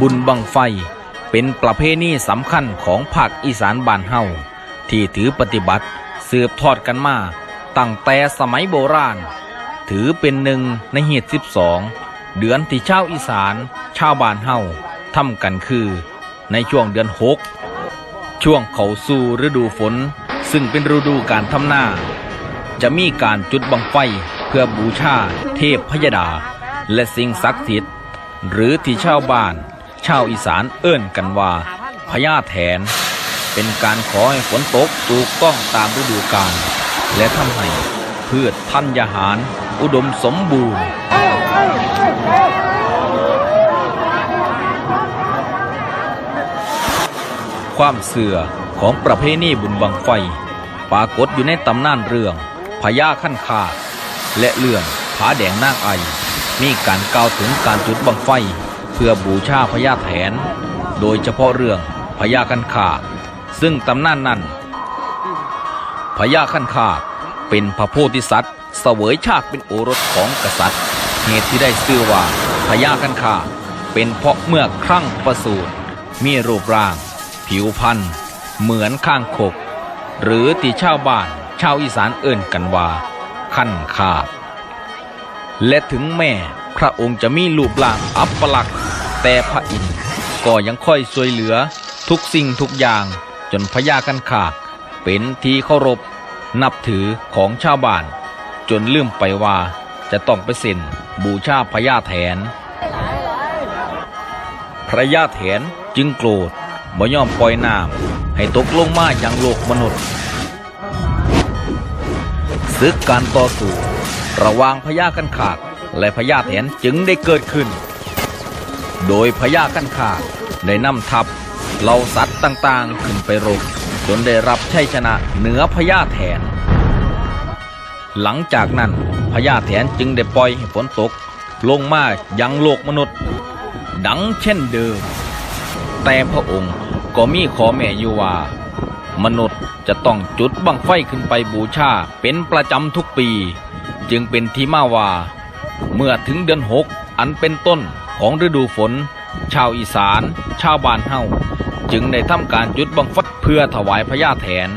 บุญบังไฟ เป็นประเพณีสำคัญของภาคอีสานบ้านเฮาที่ถือปฏิบัติสืบทอดกันมา ตั้งแต่สมัยโบราณ ถือเป็นหนึ่งในเหตุ12เดือนที่ชาวอีสาน ชาวบ้านเฮาทำกันคือ ในช่วงเดือนหกช่วงเขาสู่ฤดูฝน ซึ่งเป็นฤดูการทำนาจะมีการจุดบังไฟเพื่อบูชาเทพพยดา และสิ่งศักดิ์สิทธิ์หรือที่ชาวบ้าน ชาวอีสานเอิ่นกันว่าพญาแถน เป็นการขอให้ฝนตกถูกต้องตามฤดูกาลและทำให้พืชธัญญาหาร อุดมสมบูรณ์ความเสื่อของประเพณีบุญบังไฟ ปรากฏอยู่ในตำนานเรื่องพญาขั้นคาและเรื่องผาแดงนางไอ มีการกล่าวถึงการจุดบังไฟ เพื่อบูชาพญาแถน โดยเฉพาะเรื่องพญาขันคาดซึ่งตำนานนั้นพญาขันคาดเป็นพระโพธิสัตว์เสวยชาติเป็นโอรสของกษัตริย์ เหตุที่ได้ชื่อว่าพญาขันคาดเป็นเพราะเมื่อครั้งประสูติมีรูปร่าง ผิวพรรณเหมือนข้างคก หรือที่ชาวบ้านชาวอีสานเอิ่นกันว่าขั้นขาดและถึงแม่พระองค์จะมีรูปร่างอัปลักษณ์ แต่พระอินทร์ก็ยังค่อยช่วยเหลือทุกสิ่งทุกอย่างจนพญากันขาดเป็นที่เคารพนับถือของชาวบ้าน จนลืมไปว่าจะต้องไปเซ็นบูชาพญาแถน พระยาแถนจึงโกรธบ่ยอมปล่อยน้ำให้ตกลงมาอย่างโลกมนุษย์ศึกการต่อสู้ระหว่างพญากันขาก และพญาแถนจึงได้เกิดขึ้น โดยพญากันขากได้นำทัพเหล่าสัตว์ต่างๆ ขึ้นไปรบจนได้รับชัยชนะเหนือพญาแถน หลังจากนั้นพญาแถนจึงได้ปล่อยให้ฝนตก ลงมายังโลกมนุษย์ ดังเช่นเดิม แต่พระองค์ก็มีขอแม่อยู่ว่ามนุษย์จะต้องจุดบังไฟขึ้นไปบูชาเป็นประจำทุกปี จึงเป็นที่มาว่า เมื่อถึงเดือนหกอันเป็นต้น ของฤดูฝน ชาวอีสาน ชาวบ้านเฮาจึงได้ทำการจุดบังไฟเพื่อถวายพญาแถน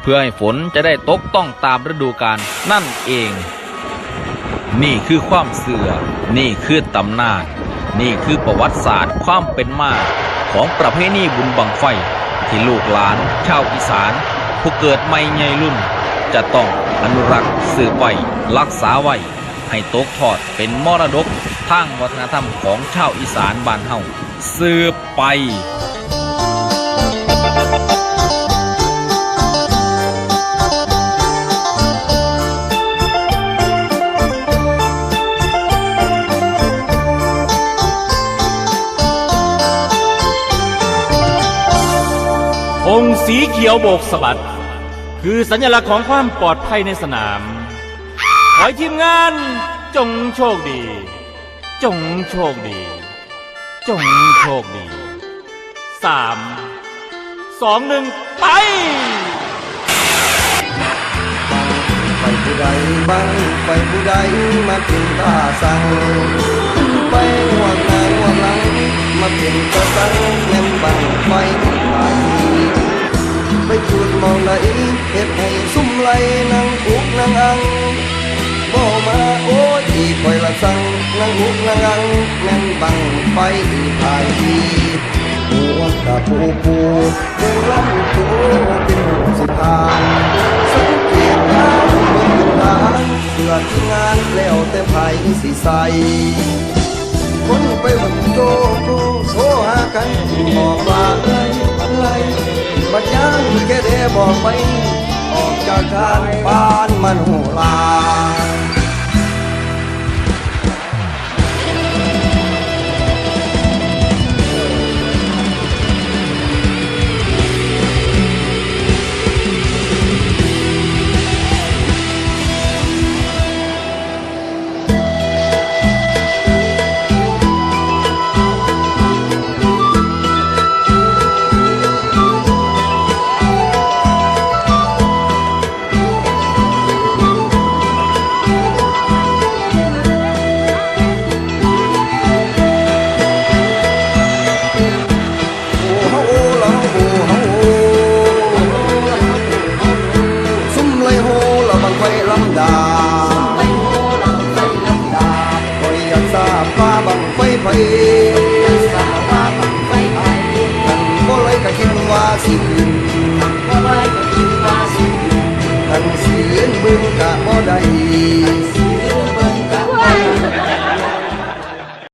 เพื่อให้ฝนจะได้ตกต้องตามฤดูกาลนั่นเอง นี่คือความเสื่อ นี่คือตำนาน นี่คือประวัติศาสตร์ความเป็นมาของประเพณีบุญบังไฟ ที่ลูกหลาน ชาวอีสาน ผู้เกิดใหม่ใหญ่รุ่น จะต้องอนุรักษ์สืบไว้รักษาไว้ ให้ตกทอดเป็นมรดกทางวัฒนธรรมของชาวอีสานบ้านเฮาสืบไปธงสีเขียวโบกสะบัด คือสัญลักษณ์ของความปลอดภัยในสนาม ขอให้ทีมงานจงโชคดี จงโชคดี จงโชคดีสามสองหนึ่งไป ไปผู้ใดบ้างไปผู้ใดมาเป็นตาสั่งไปห่วงหน้าห่วงหลัง มาเป็นตาสั่งแม่ นั่งอุกนั่งอังแม่นบังไฟภายดีหัวกะปูปูเดินลำตัวเป็นหัวสิทางสังเกตทางเบิ่งทางเพื่อที่งานแล้วแต่ไผสิใสคนไปบันโตโกโซหากันบอกว่าเลยเลยบัดยังแค่เดบอกไปออกจากทางบ้านมันโหลา คิด